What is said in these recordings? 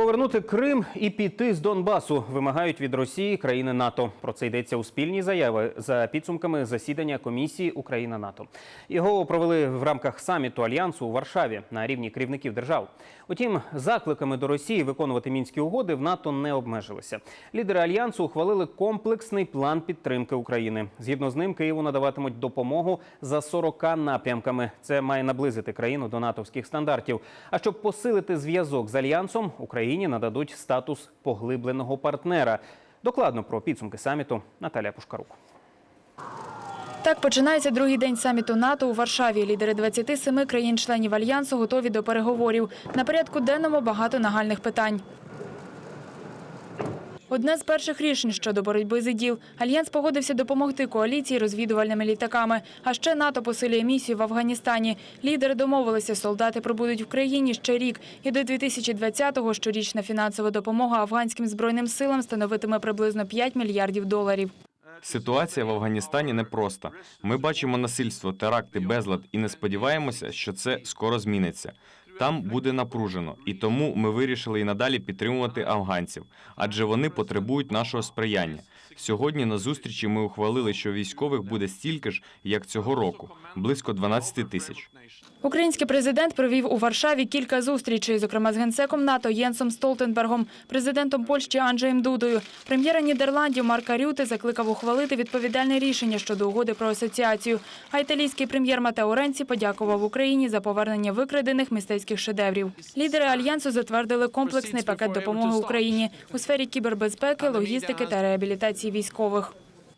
Повернути Крим і піти з Донбасу вимагають від Росії країни НАТО. Про це йдеться у спільній заяві за підсумками засідання комісії Україна НАТО. Його провели в рамках саміту альянсу у Варшаві на рівні керівників держав. Утім, закликами до Росії виконувати мінські угоди в НАТО не обмежилися. Лідери альянсу ухвалили комплексний план підтримки України. Згідно з ним, Києву надаватимуть допомогу за 40 напрямками. Це має наблизити країну до натовських стандартів. А щоб посилити зв'язок з альянсом, Україні нададуть статус поглибленого партнера. Докладно про підсумки саміту Наталія Пушкарук. Так починається другий день саміту НАТО у Варшаві. Лідери 27 країн-членів альянсу готові до переговорів. На порядку денному багато нагальних питань. Одне з перших рішень щодо боротьби з іділ. Альянс погодився допомогти коаліції розвідувальними літаками. А ще НАТО посилює місію в Афганістані. Лідери домовилися, солдати пробудуть в країні ще рік. І до 2020-го щорічна фінансова допомога афганським збройним силам становитиме приблизно 5 мільярдів доларів. Ситуація в Афганістані непроста. Ми бачимо насильство, теракти, безлад і не сподіваємося, що це скоро зміниться. Там буде напружено, і тому ми вирішили і надалі підтримувати афганців, адже вони потребують нашого сприяння. Сьогодні на зустрічі ми ухвалили, що військових буде стільки ж, як цього року, близько 12 тисяч. Український президент провів у Варшаві кілька зустрічей, зокрема з генсеком НАТО Єнсом Столтенбергом, президентом Польщі Анджеєм Дудою. Прем'єра Нідерландів Марка Рюте закликав ухвалити відповідальне рішення щодо угоди про асоціацію. А італійський прем'єр Матео Ренці подякував Україні за повернення викрадених мистецьких шедеврів. Лідери альянсу затвердили комплексний пакет допомоги Україні у сфері кібербезпеки, логістики та реабілітації військових.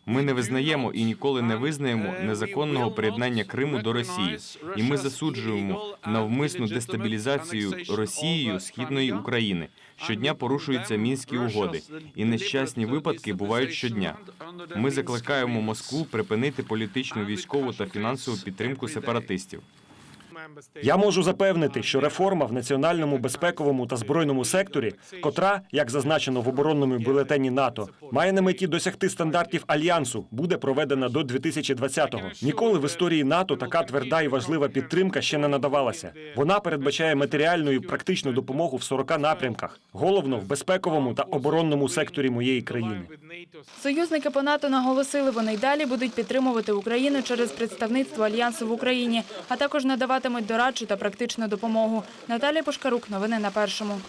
Ми не визнаємо і ніколи не визнаємо незаконного приєднання Криму до Росії, і ми засуджуємо навмисну дестабілізацію Росією східної України. Щодня порушуються мінські угоди, і нещасні випадки бувають щодня. Ми закликаємо Москву припинити політичну, військову та фінансову підтримку сепаратистів. Я можу запевнити, що реформа в національному безпековому та збройному секторі, котра, як зазначено в оборонному бюлетені НАТО, має на меті досягти стандартів альянсу, буде проведена до 2020-го. Ніколи в історії НАТО така тверда і важлива підтримка ще не надавалася. Вона передбачає матеріальну і практичну допомогу в 40 напрямках, головно в безпековому та оборонному секторі моєї країни. Союзники по НАТО наголосили, вони й далі будуть підтримувати Україну через представництво альянсу в Україні, а також надаватимуть дорадчу та практичну допомогу. Наталія Пошкарук, новини на першому.